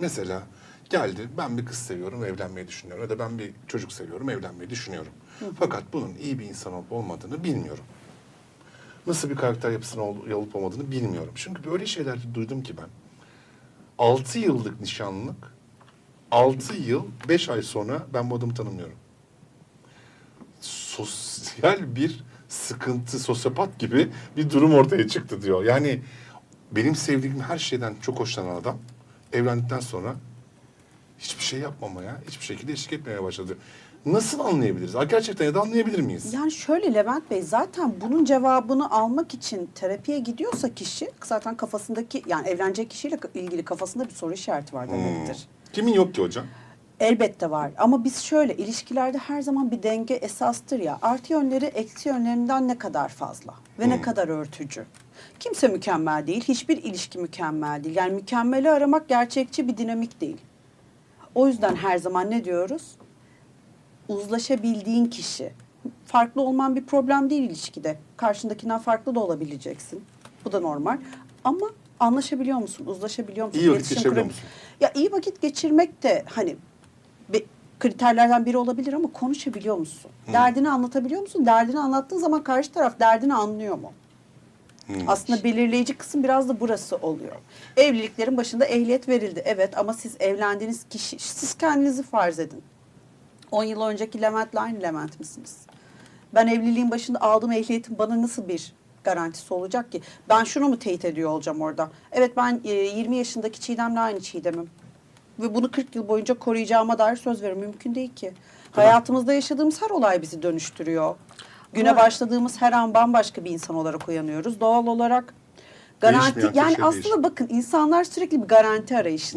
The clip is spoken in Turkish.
Mesela geldi ben bir kız seviyorum evlenmeyi düşünüyorum ya da ben bir çocuk seviyorum evlenmeyi düşünüyorum. Fakat bunun iyi bir insan olup olmadığını bilmiyorum. Nasıl bir karakter yapısının ol- olup olmadığını bilmiyorum. Çünkü böyle şeyler duydum ki ben. 6 yıllık nişanlılık 6 yıl 5 ay sonra ben bu adamı tanımıyorum. Sosyal bir sıkıntı, sosyopat gibi bir durum ortaya çıktı diyor. Yani benim sevdiğim her şeyden çok hoşlanan adam evlendikten sonra hiçbir şey yapmamaya, hiçbir şekilde eşlik etmemeye başladı. Nasıl anlayabiliriz? Ha, Gerçekten ya da anlayabilir miyiz? Yani şöyle Levent Bey zaten bunun cevabını almak için terapiye gidiyorsa kişi zaten kafasındaki yani evlenecek kişiyle ilgili kafasında bir soru işareti var demektir. Kimin yok ki hocam? Elbette var ama biz şöyle ilişkilerde her zaman bir denge esastır ya. Artı yönleri eksi yönlerinden ne kadar fazla ve ne kadar örtücü. Kimse mükemmel değil. Hiçbir ilişki mükemmel değil. Yani mükemmeli aramak gerçekçi bir dinamik değil. O yüzden her zaman ne diyoruz? Uzlaşabildiğin kişi. Farklı olman bir problem değil ilişkide. Karşındakinden farklı da olabileceksin. Bu da normal. Ama anlaşabiliyor musun? Uzlaşabiliyor musun? İyi vakit geçirebiliyor musun? Ya iyi vakit geçirmek de hani kriterlerden biri olabilir ama konuşabiliyor musun? Derdini anlatabiliyor musun? Derdini anlattığın zaman karşı taraf derdini anlıyor mu? Aslında belirleyici kısım biraz da burası oluyor. Evliliklerin başında ehliyet verildi. Evet ama siz evlendiğiniz kişi, siz kendinizi farz edin. 10 yıl önceki Levent'le aynı Levent misiniz? Ben evliliğin başında aldığım ehliyetin bana nasıl bir garantisi olacak ki? Ben şunu mu teyit ediyor olacağım orada? Evet ben e, 20 yaşındaki Çiğdem'le aynı Çiğdem'im. Ve bunu 40 yıl boyunca koruyacağıma dair söz veririm. Mümkün değil ki. Hayatımızda yaşadığımız her olay bizi dönüştürüyor. Güne Ama- başladığımız her an bambaşka bir insan olarak uyanıyoruz. Doğal olarak garanti Değişmeyen tek yani aslında bakın insanlar sürekli bir garanti arayışında.